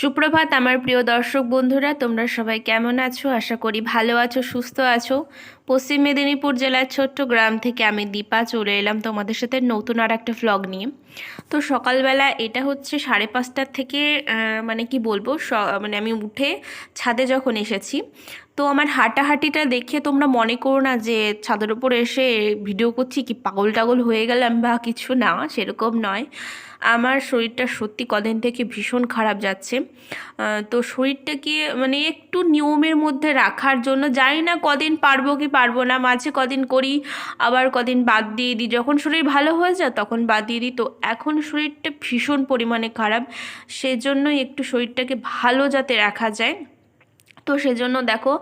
সুপ্রভাত আমার প্রিয় দর্শক বন্ধুরা, তোমরা সবাই কেমন আছো? আশা করি ভালো আছো, সুস্থ আছো। পশ্চিম মেদিনীপুর জেলার ছোট্ট গ্রাম থেকে আমি দীপা চলে এলাম তোমাদের সাথে নতুন আর একটা ফ্লগ নিয়ে। তো সকালবেলা এটা হচ্ছে সাড়ে পাঁচটার থেকে মানে কি বলব মানে আমি উঠে ছাদে যখন এসেছি তো আমার হাঁটাহাঁটিটা দেখে তোমরা মনে করো না যে ছাদের উপর এসে ভিডিও করছি কি পাগল টাগল হয়ে গেলাম বা কিছু? না, সেরকম নয়। আমার শরীরটা সত্যি কদিন থেকে ভীষণ খারাপ যাচ্ছে। তো শরীরটাকে মানে একটু নিয়মের মধ্যে রাখার জন্য, জানি না কদিন পারব কি পারব না, মাঝে কদিন করি, আবার কদিন বাদ দিয়ে দিই। যখন শরীর ভালো হয়ে যায় তখন বাদ দিয়ে দিই। তো এখন শরীরটা ভীষণ পরিমাণে খারাপ, সেজন্যই একটু শরীরটাকে ভালো যাতে রাখা যায়। তো সেজন্য দেখো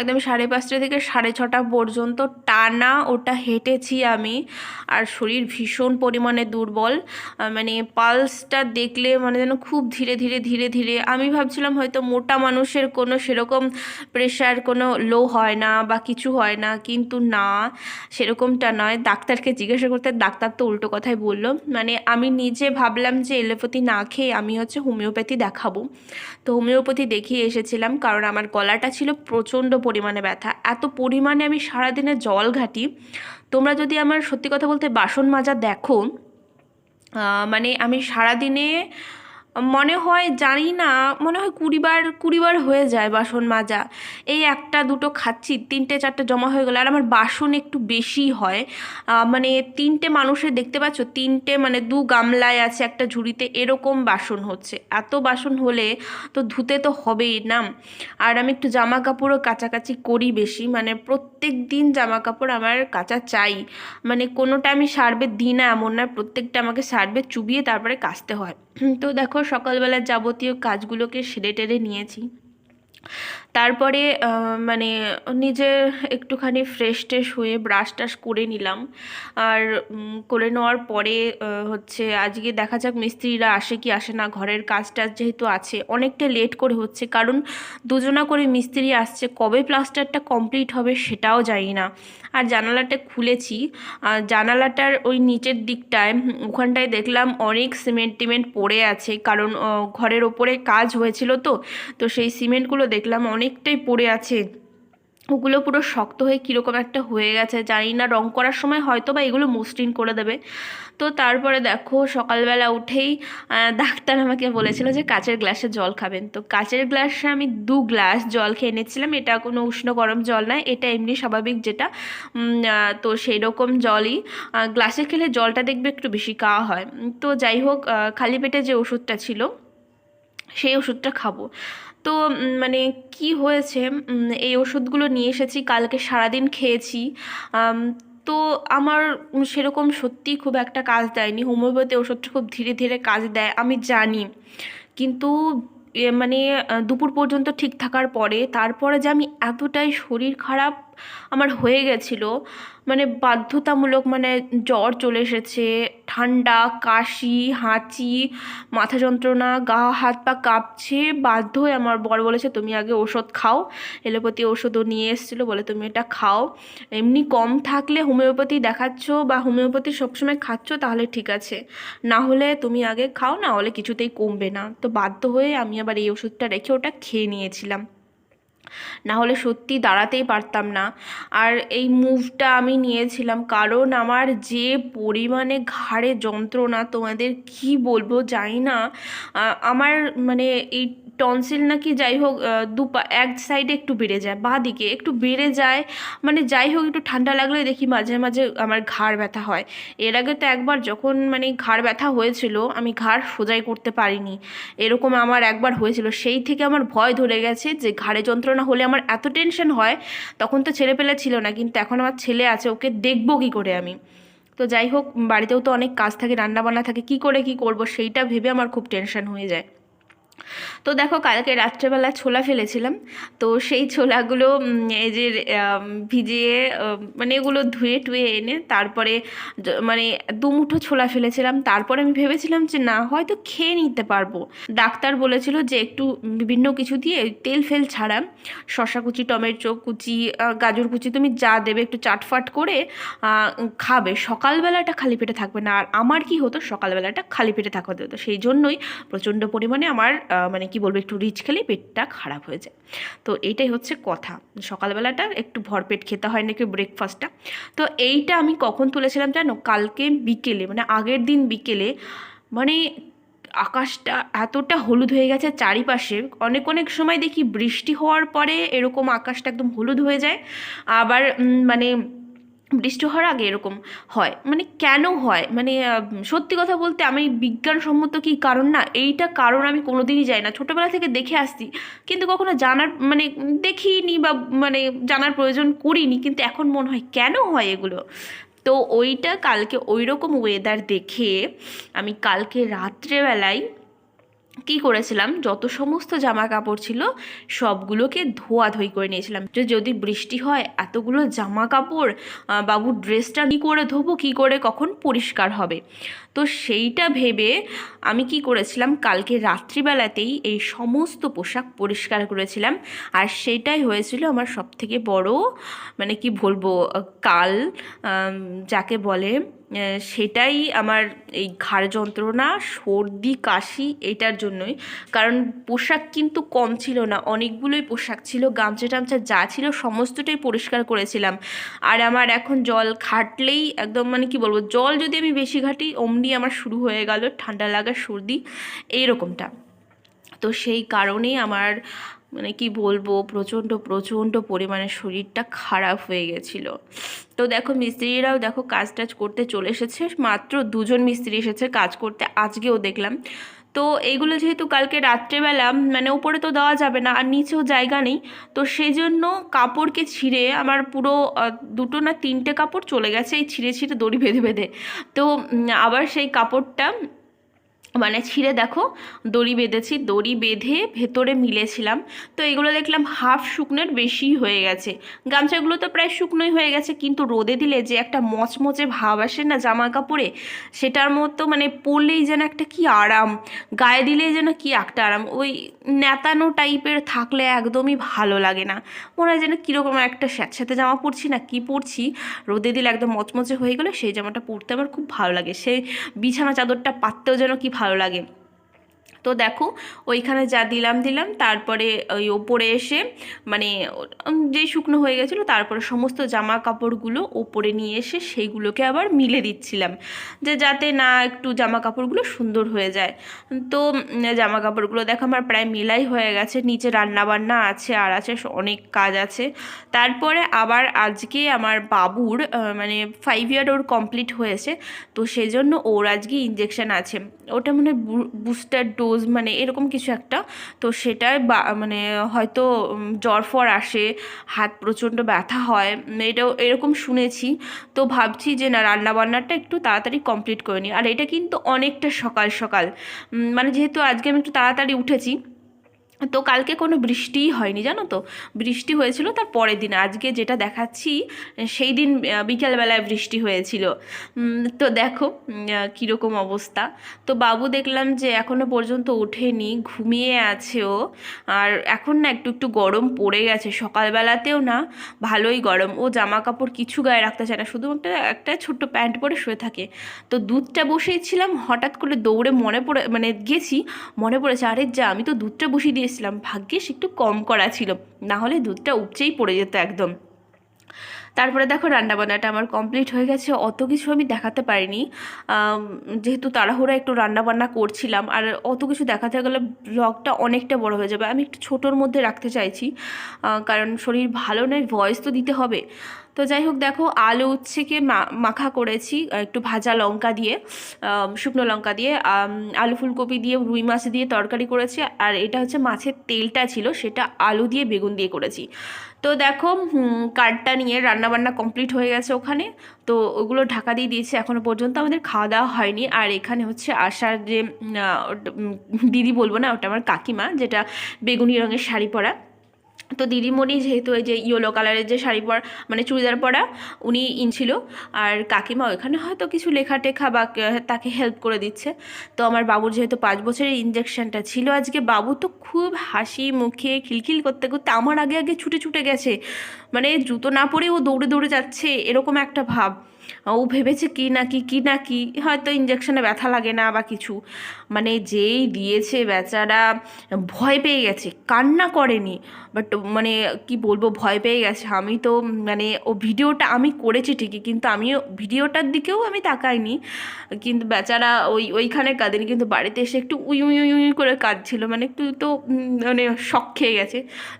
একদম সাড়ে পাঁচটা থেকে সাড়ে ছটা পর্যন্ত টানা ওটা হেঁটেছি আমি। আর শরীর ভীষণ পরিমাণে দুর্বল। মানে পালসটা দেখলে মানে যেন খুব ধীরে ধীরে ধীরে ধীরে আমি ভাবছিলাম হয়তো মোটা মানুষের কোনো সেরকম প্রেশার কোনো লো হয় না বা কিছু হয় না, কিন্তু না, সেরকমটা নয়। ডাক্তারকে জিজ্ঞাসা করতে ডাক্তার তো উল্টো কথাই বলল। মানে আমি নিজে ভাবলাম যে এলোপ্যাথি না খেয়ে আমি হচ্ছে হোমিওপ্যাথি দেখাবো। তো হোমিওপ্যাথি দেখিয়ে এসেছিলাম, কারণ আমার গলাটা ছিল প্রচণ্ড পরিমাণে ব্যথা। এত পরিমাণে আমি সারাদিনে জল ঘাটি। তোমরা যদি আমার সত্যি কথা বলতে বাসন মাজা দেখো মানে আমি সারাদিনে মনে হয় জানি না, মনে হয় কুড়িবার কুড়িবার হয়ে যায় বাসন মাজা। এই একটা, দুটো খাচ্ছি, তিনটে, চারটে জমা হয়ে গেলো, আর আমার বাসন একটু বেশি হয়। মানে তিনটে মানুষের দেখতে পাচ্ছ, তিনটে মানে দু গামলায় আছে একটা ঝুড়িতে, এরকম বাসন হচ্ছে। এত বাসন হলে তো ধুতে তো হবেই না। আর আমি একটু জামা কাপড়ও কাচাকাচি করি বেশি মানে প্রত্যেক দিন জামা কাপড় আমার কাচা চাই। মানে কোনোটা আমি সার্ভে দিই না এমন না, প্রত্যেকটা আমাকে সার্ভে চুবিয়ে তারপরে কাচতে হয়। তো দেখো সকালবেলার যাবতীয় কাজগুলোকে সেরে টেরে নিয়েছি। তারপরে মানে নিজে একটুখানি ফ্রেশ ট্রেশ হয়ে ব্রাশ টাশ করে নিলাম। আর করে নেওয়ার পরে হচ্ছে আজকে দেখা যাক মিস্ত্রিরা আসে কি আসে না, ঘরের কাজ টাজ যেহেতু আছে, অনেকটা লেট করে হচ্ছে। কারণ দুজনা করে মিস্ত্রি আসছে, কবে প্লাস্টারটা কমপ্লিট হবে সেটাও জানি না। আর জানালাটা খুলেছি আর জানালাটার ওই নিচের দিকটায়, ওখানটায় দেখলাম অনেক সিমেন্ট টিমেন্ট পড়ে আছে। কারণ ঘরের ওপরে কাজ হয়েছিল তো তো সেই সিমেন্টগুলো দেখলাম অনেকটাই পড়ে আছে। ওগুলো পুরো শক্ত হয়ে কীরকম একটা হয়ে গেছে, জানি না, রং করার সময় হয়তো বা এগুলো মসৃণ করে দেবে। তো তারপরে দেখো, সকালবেলা উঠেই ডাক্তার আমাকে বলেছিল যে কাচের গ্লাসে জল খাবেন। তো কাচের গ্লাসে আমি দু গ্লাস জল খেয়ে নিচ্ছিলাম এটা কোনো উষ্ণ গরম জল নয়, এটা এমনি স্বাভাবিক যেটা। তো সেই রকম জলই গ্লাসে খেলে জলটা দেখবে একটু বেশি খাওয়া হয়। তো যাই হোক খালি পেটে যে ওষুধটা ছিল, সেই ওষুধটা খাব। তো মানে কি হয়েছে? এই ওষুধগুলো নিয়ে এসেছি, কালকে সারাদিন খেয়েছি। তো আমার সেরকম সত্যি খুব একটা কাজ দেয়নি। হোমিওপ্যাথি ওষুধটা খুব ধীরে ধীরে কাজ দেয়, আমি জানি। কিন্তু মানে দুপুর পর্যন্ত ঠিক থাকার পরে, তারপরে যে আমি এতটাই শরীর খারাপ আমার হয়ে গেছিল। মানে বাধ্যতামূলক মানে জ্বর চলে এসেছে। ঠান্ডা, কাশি, হাঁচি, মাথা যন্ত্রণা, গা, হাত, পা কাঁপছে। বাধ্য হয়ে আমার বর বলেছে, তুমি আগে ওষুধ খাও। এলোপ্যাথি ওষুধও নিয়ে এসেছিল, বলে, তুমি এটা খাও। এমনি কম থাকলে হোমিওপ্যাথি দেখাচ্ছ বা হোমিওপ্যাথি সবসময় খাচ্ছ, তাহলে ঠিক আছে। না হলে তুমি আগে খাও, না হলে কিছুতেই কমবে না। তো বাধ্য হয়ে আমি আবার এই ওষুধটা রেখে ওটা খেয়ে নিয়েছিলাম। না হলে সত্যি দাঁড়াতেই পারতাম না। আর এই মুভটা আমি নিয়েছিলাম কারণ আমার যে পরিমাণে ঘাড়ে যন্ত্রণা, তোমাদের কি বলব জানি না। আমার মানে এই টনসিল নাকি যাই হোক দুপা এক সাইডে একটু বেড়ে যায়, বাঁ দিকে একটু বেড়ে যায় মানে যাই হোক, একটু ঠান্ডা লাগলে দেখি মাঝে মাঝে আমার ঘাড় ব্যথা হয়। এর আগে তো একবার যখন মানে ঘাড় ব্যথা হয়েছিল, আমি ঘাড় সোজাই করতে পারিনি। এরকম আমার একবার হয়েছিল। সেই থেকে আমার ভয় ধরে গেছে যে ঘাড়ে যন্ত্রণা হলে আমার এত টেনশন হয়, তখন তো ছেলে পেলে ছিল না, কিন্তু এখন আমার ছেলে আছে, ওকে দেখব কী করে আমি। তো যাই হোক, বাড়িতেও তো অনেক কাজ থাকে, রান্নাবান্না থাকে, কি করে কি করব, সেইটা ভেবে আমার খুব টেনশন হয়ে যায়। তো দেখো, কালকে রাত্রেবেলা ছোলা ফেলেছিলাম। তো সেই ছোলাগুলো এই যে ভিজিয়ে মানে এগুলো ধুয়ে টুয়ে এনে তারপরে মানে দুমুঠো ছোলা ফেলেছিলাম। তারপরে আমি ভেবেছিলাম যে, না, হয়তো খেয়ে নিতে পারব। ডাক্তার বলেছিল যে, একটু বিভিন্ন কিছু দিয়ে তেল ফেল ছাড়া শশা কুচি, টমেটো কুচি গাজর কুচি তুমি যা দেবে একটু চাটফাট করে খাবে। সকালবেলাটা খালি পেটে থাকবে না। আর আমার কি হতো? সকালবেলাটা খালি পেটে থাকা হতো। সেই জন্যই প্রচণ্ড পরিমাণে আমার মানে কি বলব, একটু রিচ খেলেই পেটটা খারাপ হয়ে যায়। তো এইটাই হচ্ছে কথা। সকালবেলাটা একটু ভরপেট খেতে হয় নাকি ব্রেকফাস্টটা তো এইটা আমি কখন তুলেছিলাম জানো? কালকে বিকেলে মানে আগের দিন বিকেলে। মানে আকাশটা এতটা হলুদ হয়ে গেছে চারিপাশে। অনেক অনেক সময় দেখি বৃষ্টি হওয়ার পরে এরকম আকাশটা একদম হলুদ হয়ে যায়। আবার মানে বৃষ্টি হওয়ার আগে এরকম হয়। মানে কেন হয়? মানে সত্যি কথা বলতে আমি বিজ্ঞানসম্মত কি কারণ? না, এইটা কারণ আমি কোনোদিনই যাই না। ছোটোবেলা থেকে দেখে আসছি, কিন্তু কখনো জানার মানে দেখিনি বা মানে জানার প্রয়োজন করিনি, কিন্তু এখন মনে হয় কেন হয় এগুলো? তো ওইটা কালকে ওই রকম ওয়েদার দেখে আমি কালকে রাত্রেবেলায় কি করেছিলাম? যত সমস্ত জামা কাপড় ছিল, সবগুলোকে ধোয়াধুয়ি করে নিয়েছিলাম। যে যদি বৃষ্টি হয়, এতগুলো জামা কাপড় বাবুর ড্রেসটা কী করে ধোবো, কী করে কখন পরিষ্কার হবে? তো সেইটা ভেবে আমি কি করেছিলাম, কালকে রাত্রিবেলাতেই এই সমস্ত পোশাক পরিষ্কার করেছিলাম। আর সেটাই হয়েছিল আমার সবথেকে বড় মানে কি বলব, কাল যাকে বলে সেটাই আমার এই ঘাড় যন্ত্রণা, সর্দি, কাশি এটার জন্যই। কারণ পোশাক কিন্তু কম ছিল না, অনেকগুলোই পোশাক ছিল, গামছা টামছা যা ছিল সমস্তটাই পরিষ্কার করেছিলাম। আর আমার এখন জল ঘাটলেই একদম মানে কি বলব, জল যদি আমি বেশি ঘাটি, অমনি আমার শুরু হয়ে গেল, ঠান্ডা লাগা, সর্দি, এইরকমটা। তো সেই কারণেই আমার মানে কি বলব, প্রচণ্ড প্রচণ্ড পরিমাণে শরীরটা খারাপ হয়ে গেছিল। তো দেখো মিস্ত্রিরাও দেখো কাজ টাজ করতে চলে এসেছে, মাত্র দুজন মিস্ত্রি এসেছে কাজ করতে, আজকেও দেখলাম। তো এইগুলো যেহেতু কালকে রাত্রেবেলা মানে উপরে তো দেওয়া যাবে না, আর নিচেও জায়গা নেই। তো সেই জন্য কাপড়কে ছিঁড়ে আমার পুরো দুটো না তিনটে কাপড় চলে গেছে এই ছিঁড়ে ছিঁড়ে দড়ি বেঁধে বেঁধে। তো আবার সেই কাপড়টা মানে ছিঁড়ে দেখো, দড়ি বেঁধেছি, দড়ি বেঁধে ভেতরে মিলেছিলাম। তো এগুলো দেখলাম হাফ শুকনোর বেশি হয়ে গেছে। গামছাগুলো তো প্রায় শুকনোই হয়ে গেছে, কিন্তু রোদে দিলে যে একটা মচমচে ভাব আসে না জামা কাপড়ে সেটার মতো মানে পরলেই যেন একটা কি আরাম, গায়ে দিলেই যেন কি একটা আরাম, ওই নেতানো টাইপের থাকলে একদমই ভালো লাগে না। মনে হয় যেন কীরকম একটা স্যাঁতস্যাঁতে জামা পরছি না, কি পরছি, রোদে দিলে একদম মচমচে হয়ে গেলে সেই জামাটা পরতে আমার খুব ভালো লাগে। সেই বিছানা চাদরটা পাততেও যেন কি ভালো লাগে। তো দেখো, ওইখানে যা দিলাম দিলাম, তারপরে ওই ওপরে এসে মানে যেই শুকনো হয়ে গেছিল, তারপরে সমস্ত জামা কাপড়গুলো ওপরে নিয়ে এসে সেইগুলোকে আবার মিলে দিচ্ছিলাম। যে যাতে না একটু জামা কাপড়গুলো সুন্দর হয়ে যায়। তো জামা কাপড়গুলো দেখো আমার প্রায় মেলাই হয়ে গেছে। নিচে রান্না বান্না আছে, আর আছে অনেক কাজ আছে। তারপরে আবার আজকে আমার বাবুর মানে ফাইভ ইয়ার ওর কমপ্লিট হয়েছে। তো সেজন্য ওর আজকে ইঞ্জেকশন আছে। ওটা মানে বুস্টার ডোজ মানে এরকম কিছু একটা। তো সেটায় বা মানে হয়তো জ্বর ফর আসে, হাত প্রচণ্ড ব্যথা হয় এটাও এরকম শুনেছি। তো ভাবছি যে না, রান্নাবান্নাটা একটু তাড়াতাড়ি কমপ্লিট করে নিই। আর এটা কিন্তু অনেকটা সকাল সকাল। মানে যেহেতু আজকে আমি একটু তাড়াতাড়ি উঠেছি তো কালকে কোনো বৃষ্টিই হয়নি, জানো তো? বৃষ্টি হয়েছিল তার পরের দিন। আজকে যেটা দেখাচ্ছি, সেই দিন বিকেলবেলায় বৃষ্টি হয়েছিল। তো দেখো কীরকম অবস্থা। তো বাবু দেখলাম যে এখনও পর্যন্ত ওঠেনি, ঘুমিয়ে আছে ও। আর এখন না একটু একটু গরম পড়ে গেছে। সকালবেলাতেও না ভালোই গরম। ও জামা কাপড় কিছু গায়ে রাখতে চায় না শুধু একটা একটা ছোট্ট প্যান্ট পরে শুয়ে থাকে। তো দুধটা বসিয়েছিলাম, হঠাৎ করে দৌড়ে মনে পড়ে মানে গেছি, মনে পড়েছে, আরে যা, আমি তো দুধটা বসিয়ে দিয়েছিলাম ভাগ্যিস একটু কম করা ছিল, না হলে দুধটা উপচেই পড়ে যেত একদম। তারপরে দেখো রান্নাবান্নাটা আমার কমপ্লিট হয়ে গেছে, অত কিছু আমি দেখাতে পারিনি। যেহেতু তাড়াহুড়া একটু রান্নাবান্না করছিলাম, আর অত কিছু দেখাতে গেলে ব্লগটা অনেকটা বড় হয়ে যাবে। আমি একটু ছোটোর মধ্যে রাখতে চাইছি কারণ শরীর ভালো নয় ভয়েস তো দিতে হবে। তো যাই হোক, দেখো আলু উচ্ছেকে মাখা করেছি একটু ভাজা লঙ্কা দিয়ে শুকনো লঙ্কা দিয়ে আলু ফুলকপি দিয়ে, রুই মাছ দিয়ে তরকারি করেছি, আর এটা হচ্ছে মাছের তেলটা ছিল, সেটা আলু দিয়ে বেগুন দিয়ে করেছি। তো দেখো কার্ডটা নিয়ে রান্নাবান্না কমপ্লিট হয়ে গেছে ওখানে, তো ওগুলো ঢাকা দিয়ে দিয়েছি এখনও পর্যন্ত আমাদের খাওয়া দাওয়া হয়নি, আর এখানে হচ্ছে আশার যে দিদি বলব না, ওটা আমার কাকিমা, যেটা বেগুনি রঙের শাড়ি পরা। তো দিদিমণি যেহেতু এই যে ইয়েলো কালারের যে শাড়ি পরা মানে চুড়িদার পরা, উনি ইন ছিল। আর কাকিমা ওখানে হয়তো কিছু লেখা টেখা বা তাকে হেল্প করে দিচ্ছে। তো আমার বাবুর যেহেতু পাঁচ বছরের ইঞ্জেকশনটা ছিল আজকে, বাবু তো খুব হাসি মুখে খিলখিল করতে করতে আমার আগে আগে ছুটে ছুটে গেছে। মানে জুতো না পরে ও দৌড়ে দৌড়ে যাচ্ছে, এরকম একটা ভাব। ও ভেবেছে কি না কি কি না কি, হয়তো ইঞ্জেকশনে ব্যথা লাগে না বা কিছু। মানে যেই দিয়েছে বেচারা ভয় পেয়ে গেছে, কান্না করেনি। বাট মানে কি বলব, ভয় পেয়ে গেছে। আমি তো মানে ও ভিডিওটা আমি করেছি ঠিকই, কিন্তু আমিও ভিডিওটার দিকেও আমি তাকাইনি। কিন্তু বেচারা ওই, ওইখানে কাঁদেনি, কিন্তু বাড়িতে এসে একটু উই উই উই উই করে কাঁদছিল। মানে একটু তো মানে শখ খেয়ে গেছে।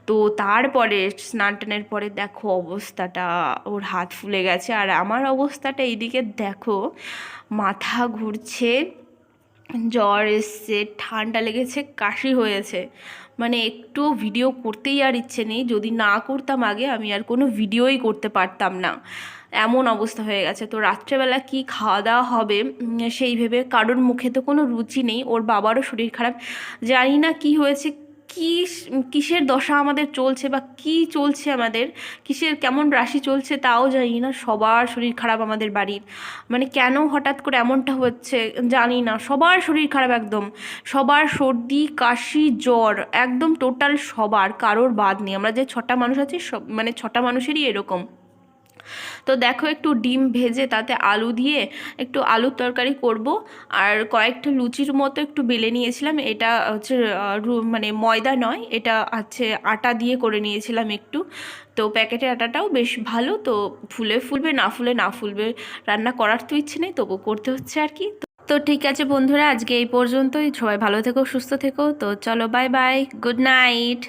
তো তারপরে স্নান টানের পরে দেখো অবস্থাটা, ওর হাত ফুলে গেছে। আর আমার অবস্থাটা এইদিকে দেখো। মাথা ঘুরছে, জ্বর এসছে, ঠান্ডা লেগেছে, কাশি হয়েছে। মানে একটু ভিডিও করতেই আর ইচ্ছে নেই। যদি না করতাম আগে, আমি আর কোনো ভিডিওই করতে পারতাম না। এমন অবস্থা হয়ে গেছে। তো রাত্রেবেলা কি খাওয়া দাওয়া হবে সেই ভেবে কারোর মুখে তো কোনো রুচি নেই। ওর বাবারও শরীর খারাপ। জানি না কি হয়েছে কি কিসের দশা আমাদের চলছে বা কি চলছে আমাদের? কিসের কেমন রাশি চলছে তাও জানি না। সবার শরীর খারাপ আমাদের বাড়ির। মানে কেন হঠাৎ করে এমনটা হচ্ছে জানি না। সবার শরীর খারাপ একদম। সবার সর্দি, কাশি, জ্বর একদম টোটাল সবার। কারোর বাদ নেই। আমরা যে ছটা মানুষ আছি সব মানে ছটা মানুষেরই এরকম। তো দেখো একটু ডিম ভেজে তাতে আলু দিয়ে একটু আলুর তরকারি করব। আর কয়েকটা লুচির মতো একটু বেলে নিয়েছিলাম। এটা হচ্ছে মানে ময়দা নয়, এটা হচ্ছে আটা দিয়ে করে নিয়েছিলাম একটু। তো প্যাকেটের আটাটাও বেশ ভালো, তো ফুলে ফুলবে, না ফুলে না ফুলবে, রান্না করার তো ইচ্ছে নেই তবু করতে হচ্ছে আর কি। তো ঠিক আছে বন্ধুরা, আজকে এই পর্যন্তই। সবাই ভালো থেকো, সুস্থ থেকো। তো চলো বাই বাই গুড নাইট